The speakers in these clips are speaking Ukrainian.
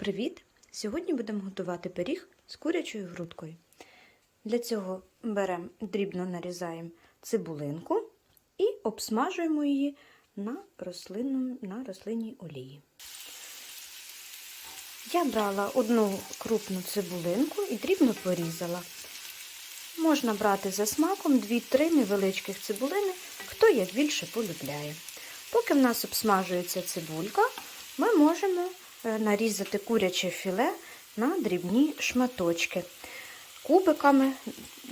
Привіт! Сьогодні будемо готувати пиріг з курячою грудкою. Для цього беремо дрібно нарізаємо цибулинку і обсмажуємо її на, рослинному, на рослинній олії. Я брала одну крупну цибулинку і дрібно порізала. Можна брати за смаком 2-3 невеличких цибулини, хто як більше полюбляє. Поки в нас обсмажується цибулька, ми можемо нарізати куряче філе на дрібні шматочки. Кубиками,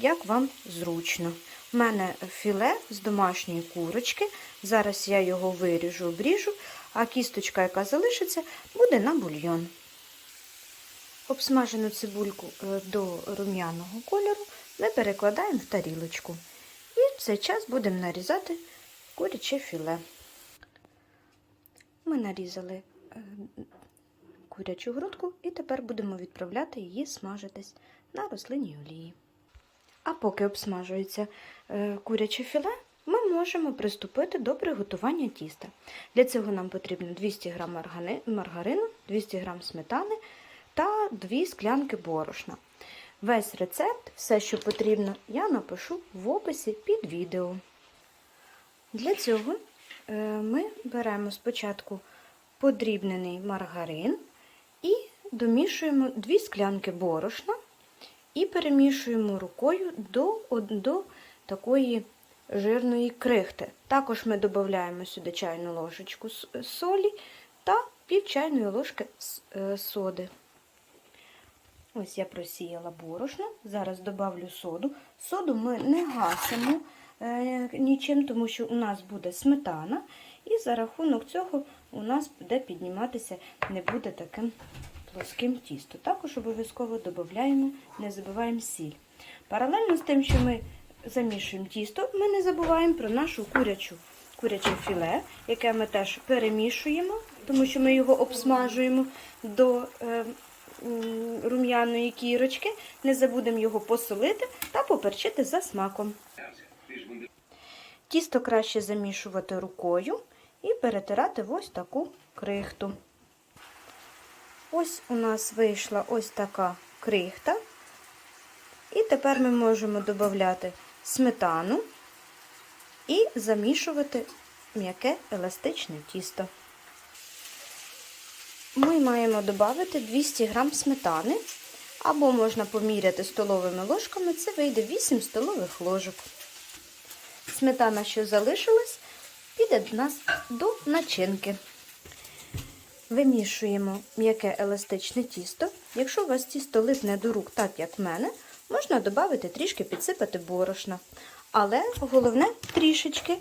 як вам зручно. У мене філе з домашньої курочки. Зараз я його виріжу, обріжу, а кісточка, яка залишиться, буде на бульйон. Обсмажену цибульку е, до рум'яного кольору ми перекладаємо в тарілочку. І в цей час будемо нарізати куряче філе. Ми нарізали е, курячу грудку і тепер будемо відправляти її смажитись на рослинній олії. А поки обсмажується е, куряче філе, ми можемо приступити до приготування тіста. Для цього нам потрібно 200 г маргарину, 200 г сметани та 2 склянки борошна. Весь рецепт, все, що потрібно, я напишу в описі під відео. Для цього е, ми беремо спочатку подрібнений маргарин і домішуємо 2 склянки борошна і перемішуємо рукою до, до такої жирної крихти. Також ми додаємо сюди чайну ложечку солі та пів чайної ложки е, соди. Ось я просіяла борошно, зараз додавлю соду. Соду ми не гасимо е, нічим, тому що у нас буде сметана, і за рахунок цього у нас буде підніматися, не буде таким плоским тісто. Також обов'язково додаємо, не забуваємо сіль. Паралельно з тим, що ми замішуємо тісто, ми не забуваємо про нашу курячу, куряче філе, яке ми теж перемішуємо, тому що ми його обсмажуємо до е, рум'яної кірочки. Не забудемо його посолити та поперчити за смаком. Тісто краще замішувати рукою і перетирати ось таку крихту. Ось у нас вийшла ось така крихта. І тепер ми можемо додати сметану і замішувати м'яке еластичне тісто. Ми маємо додати 200 г сметани, або можна поміряти столовими ложками, це вийде 8 столових ложок. Сметана, що залишилась, піде до нас до начинки. Вимішуємо м'яке еластичне тісто. Якщо у вас тісто липне до рук, так як в мене, можна додати трішки підсипати борошна. Але головне трішечки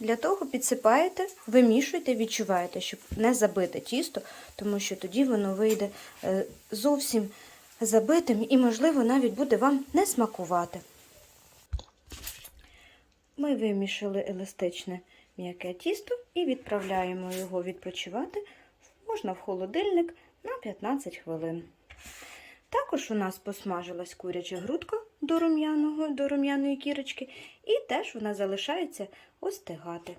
для того підсипаєте, вимішуєте, відчуваєте, щоб не забити тісто, тому що тоді воно вийде е, зовсім забитим і, можливо, навіть буде вам не смакувати. Ми вимішали еластичне м'яке тісто і відправляємо його відпочивати можна в холодильник на 15 хвилин. Також у нас посмажилась куряча грудка до рум'яного, до рум'яної кірочки, і теж вона залишається остигати.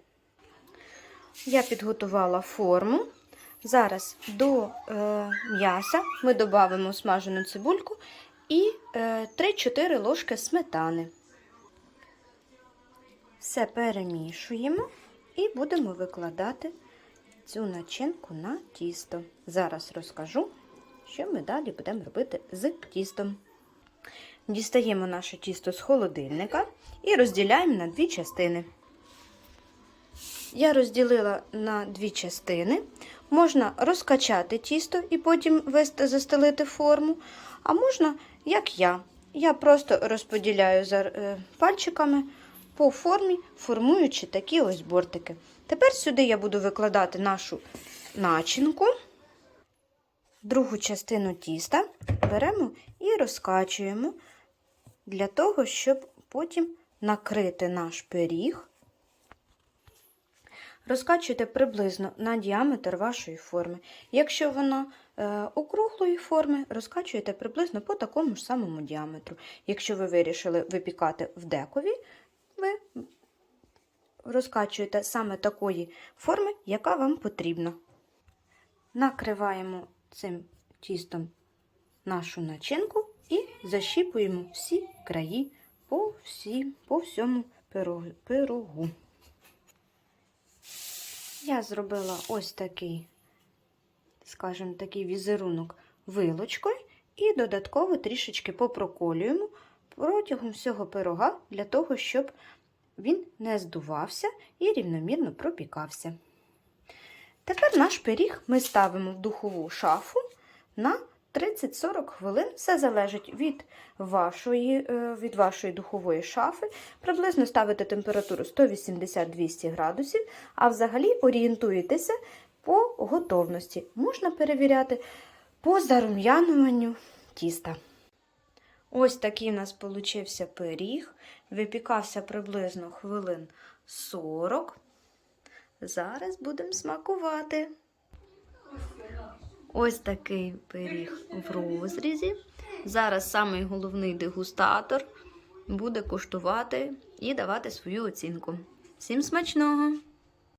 Я підготувала форму. Зараз до е, м'яса ми додамо смажену цибульку і е, 3-4 ложки сметани. Все перемішуємо і будемо викладати цю начинку на тісто. Зараз розкажу, що ми далі будемо робити з тістом. Дістаємо наше тісто з холодильника і розділяємо на дві частини. Я розділила на дві частини. Можна розкачати тісто і потім застелити форму, а можна, як я. Я просто розподіляю е, пальчиками по формі, формуючи такі ось бортики. Тепер сюди я буду викладати нашу начинку, другу частину тіста беремо і розкачуємо для того, щоб потім накрити наш пиріг. Розкачуйте приблизно на діаметр вашої форми. Якщо вона е, округлої форми, розкачуєте приблизно по такому ж самому діаметру. Якщо ви вирішили випікати в декові, розкачуєте саме такої форми, яка вам потрібна. Накриваємо цим тістом нашу начинку і защіпуємо всі краї по, всі, по всьому пирогу-. Я зробила ось такий, скажімо, такий візерунок вилочкою і додатково трішечки попроколюємо протягом всього пирога для того, щоб він не здувався і рівномірно пропікався. Тепер наш пиріг ми ставимо в духову шафу на 30-40 хвилин. Все залежить від вашої, е, від вашої духової шафи. Приблизно ставите температуру 180-200 градусів, а взагалі орієнтуєтеся по готовності. Можна перевіряти по зарум'януванню тіста. Ось такий у нас получився пиріг. Випікався приблизно хвилин 40. Зараз будемо смакувати. Ось такий пиріг в розрізі. Зараз самий головний дегустатор буде куштувати і давати свою оцінку. Всім смачного!